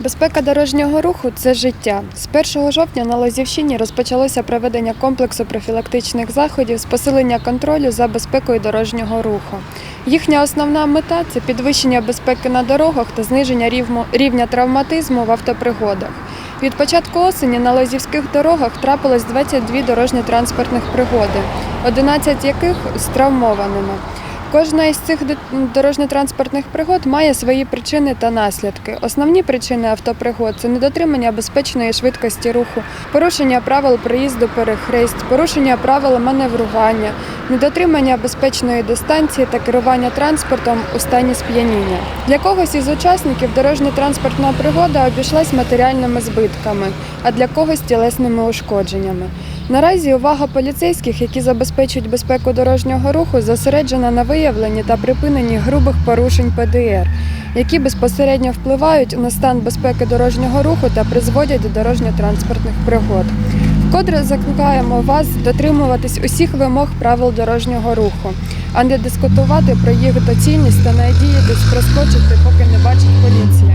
Безпека дорожнього руху це життя. З 1 жовтня на Лозівщині розпочалося проведення комплексу профілактичних заходів з посилення контролю за безпекою дорожнього руху. Їхня основна мета це підвищення безпеки на дорогах та зниження рівня травматизму в автопригодах. Від початку осені на лозівських дорогах трапилось 22 дорожньо-транспортних пригоди, 11 яких з травмованими. Кожна із цих дорожньо-транспортних пригод має свої причини та наслідки. Основні причини автопригод це недотримання безпечної швидкості руху, порушення правил проїзду перехресть, порушення правил маневрування, недотримання безпечної дистанції та керування транспортом у стані сп'яніння. Для когось із учасників дорожньо-транспортна пригода обійшлась матеріальними збитками, а для когось тілесними ушкодженнями. Наразі увага поліцейських, які забезпечують безпеку дорожнього руху, зосереджена на виявленні та припиненні грубих порушень ПДР, які безпосередньо впливають на стан безпеки дорожнього руху та призводять до дорожньо-транспортних пригод. Вкотре закликаємо вас дотримуватись усіх вимог правил дорожнього руху, а не дискутувати про їх доцільність та надіятись проскочити, поки не бачить поліція.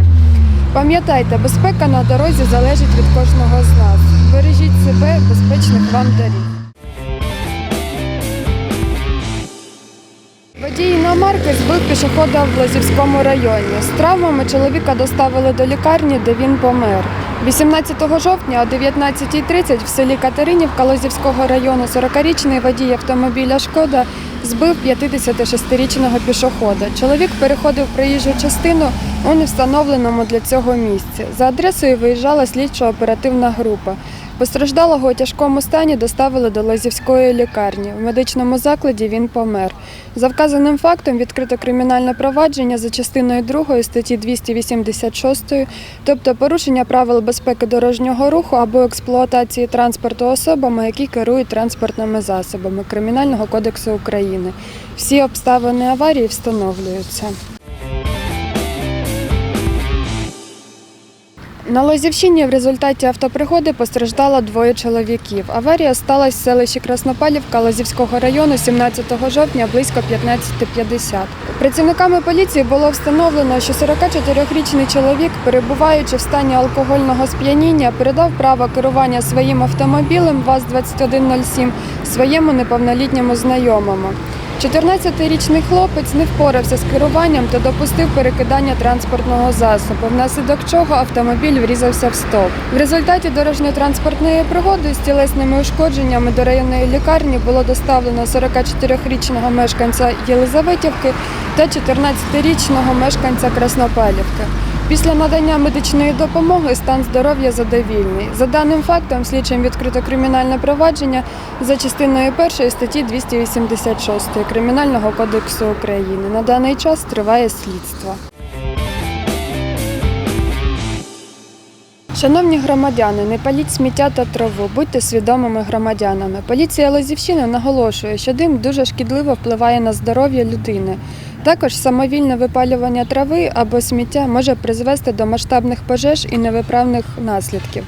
Пам'ятайте, безпека на дорозі залежить від кожного з нас. Бережіть себе, безпечних вам доріг. Водій іномарки збив пішохода в Лозівському районі. З травмами чоловіка доставили до лікарні, де він помер. 18 жовтня о 19.30 в селі Катеринівка Лозівського району 40-річний водій автомобіля «Шкода» збив 56-річного пішохода. Чоловік переходив проїжджу частину у невстановленому для цього місці. За адресою виїжджала слідчо-оперативна група. Постраждалого у тяжкому стані доставили до Лозівської лікарні. В медичному закладі він помер. За вказаним фактом відкрито кримінальне провадження за частиною 2 статті 286, тобто порушення правил безпеки дорожнього руху або експлуатації транспорту особами, які керують транспортними засобами Кримінального кодексу України. Всі обставини аварії встановлюються. На Лозівщині в результаті автопригоди постраждало двоє чоловіків. Аварія сталася в селищі Краснопалівка Лозівського району 17 жовтня близько 15.50. Працівниками поліції було встановлено, що 44-річний чоловік, перебуваючи в стані алкогольного сп'яніння, передав право керування своїм автомобілем ВАЗ-2107 своєму неповнолітньому знайомому. 14-річний хлопець не впорався з керуванням та допустив перекидання транспортного засобу, внаслідок чого автомобіль врізався в стовп. В результаті дорожньо-транспортної пригоди з тілесними ушкодженнями до районної лікарні було доставлено 44-річного мешканця Єлизаветівки та 14-річного мешканця Краснопалівки. Після надання медичної допомоги стан здоров'я задовільний. За даним фактом, слідчим відкрито кримінальне провадження за частиною 1 статті 286 Кримінального кодексу України. На даний час триває слідство. Шановні громадяни, не паліть сміття та траву, будьте свідомими громадянами. Поліція Лозівщини наголошує, що дим дуже шкідливо впливає на здоров'я людини. Також самовільне випалювання трави або сміття може призвести до масштабних пожеж і невиправних наслідків.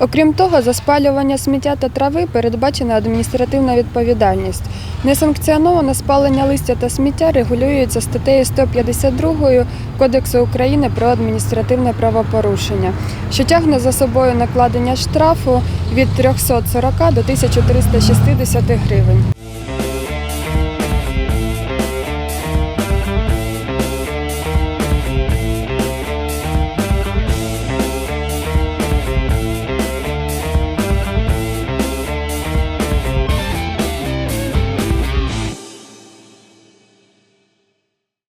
Окрім того, за спалювання сміття та трави передбачена адміністративна відповідальність. Несанкціоноване спалення листя та сміття регулюється статтею 152 Кодексу України про адміністративне правопорушення, що тягне за собою накладення штрафу від 340 до 1360 гривень.